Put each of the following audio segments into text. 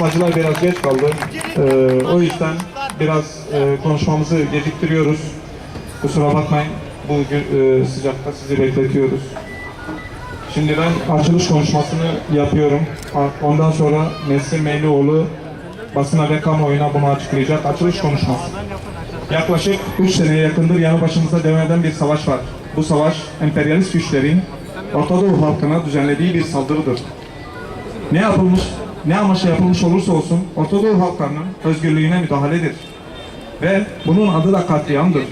konuşmacılar biraz geç kaldı. Ee, o yüzden biraz e, konuşmamızı geciktiriyoruz. Kusura bakmayın. Bu e, sıcakta sizi bekletiyoruz. Şimdi ben açılış konuşmasını yapıyorum. Ondan sonra Nesrin Meylioğlu basına ve kamuoyuna bunu açıklayacak. Açılış konuşması. Yaklaşık 3 seneye yakındır yanı başımızda devam eden bir savaş var. Bu savaş emperyalist güçlerin Orta Doğu halkına düzenlediği bir saldırıdır. Ne yapılmış, ne amaçla yapılmış olursa olsun Orta Doğu halklarının özgürlüğüne müdahaledir. Ve bunun adı da katliamdır.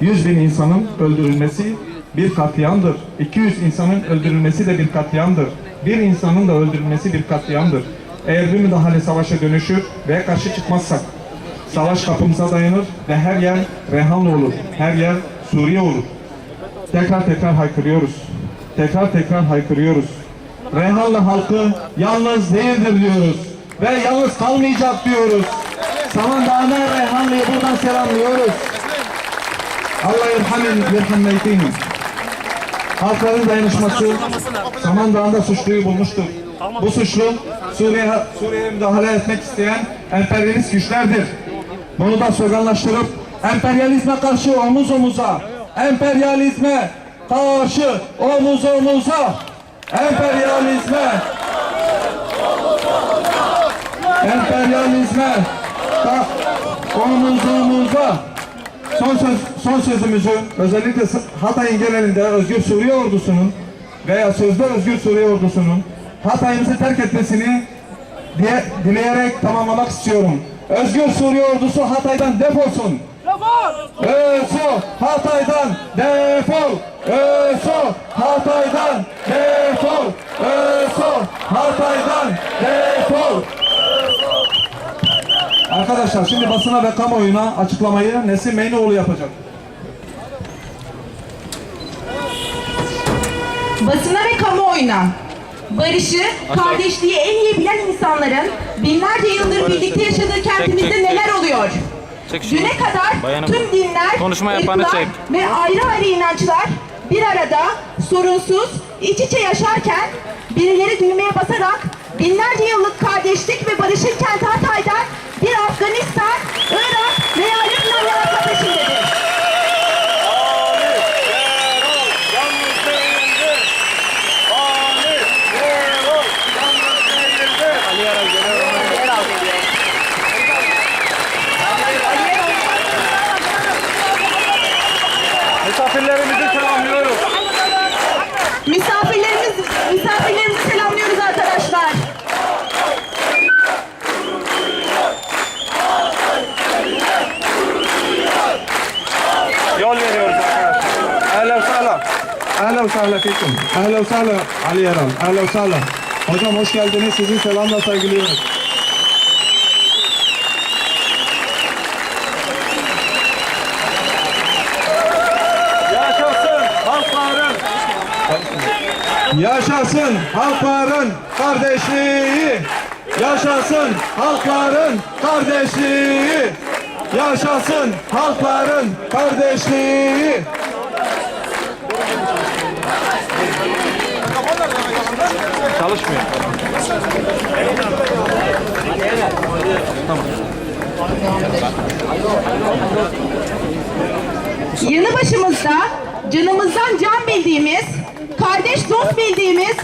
100 bin insanın öldürülmesi bir katliamdır. 200 insanın öldürülmesi de bir katliamdır. Bir insanın da öldürülmesi bir katliamdır. Eğer bir müdahale savaşa dönüşür ve karşı çıkmazsak savaş kapımıza dayanır ve her yer Rehanlı olur. Her yer Suriye olur. Tekrar tekrar haykırıyoruz. Tekrar tekrar haykırıyoruz. Rehanlı halkı yalnız değildir diyoruz. Ve yalnız kalmayacak diyoruz. Samandağ'ına Rehanlı'yı buradan selamlıyoruz. Allah yerhamin yerhammeytin. Halkların dayanışması Samandağ'ında suçluyu bulmuştur. Bu suçlu Suriye, Suriye'ye müdahale etmek isteyen emperyalist güçlerdir. Bunu da sloganlaştırıp emperyalizme karşı omuz omuza, emperyalizme karşı omuz omuza, emperyalizme, emperyalizme ka- omuz omuza. Son, söz, son sözümüzü özellikle Hatay'ın genelinde Özgür Suriye ordusunun veya sözde Özgür Suriye ordusunun Hatay'ımızı terk etmesini diye, dileyerek tamamlamak istiyorum. Özgür Suriye ordusu Hatay'dan defolsun. Öso Hatay'dan defol. Öso Hatay'dan defol. Öso Hatay'dan defol. Arkadaşlar şimdi basına ve kamuoyuna açıklamayı Nesim Meynioğlu yapacak. Basına ve kamuoyuna barışı, kardeşliği en iyi bilen insanların binlerce yıldır birlikte yaşadığı kentimizde çek, çek. neler oluyor? Düne kadar Bayanım. tüm dinler, Konuşma yapanı ırklar çek. ve ayrı ayrı inançlar bir arada sorunsuz, iç içe yaşarken birileri düğmeye basarak binlerce yıllık kardeşlik ve barışın kenti Hatay'dan bir Afganistan, Irak veya Lübnan yaratma peşindedir. Misafirlerimizi selamlıyoruz. Misafirlerimiz, misafirlerimizi selamlıyoruz arkadaşlar. Yol veriyoruz arkadaşlar. Ehlen sahla. Ehlen sahla fikum. Ehlen sahla Ali Yaran. Ehlen sahla. Hocam hoş geldiniz. Sizi selamla saygılıyoruz. Yaşasın halkların. Yaşasın halkların kardeşliği. Yaşasın halkların kardeşliği. Yaşasın halkların kardeşliği. Çalışmıyor. Yanı başımızda canımızdan can bildiğimiz, kardeş dost bildiğimiz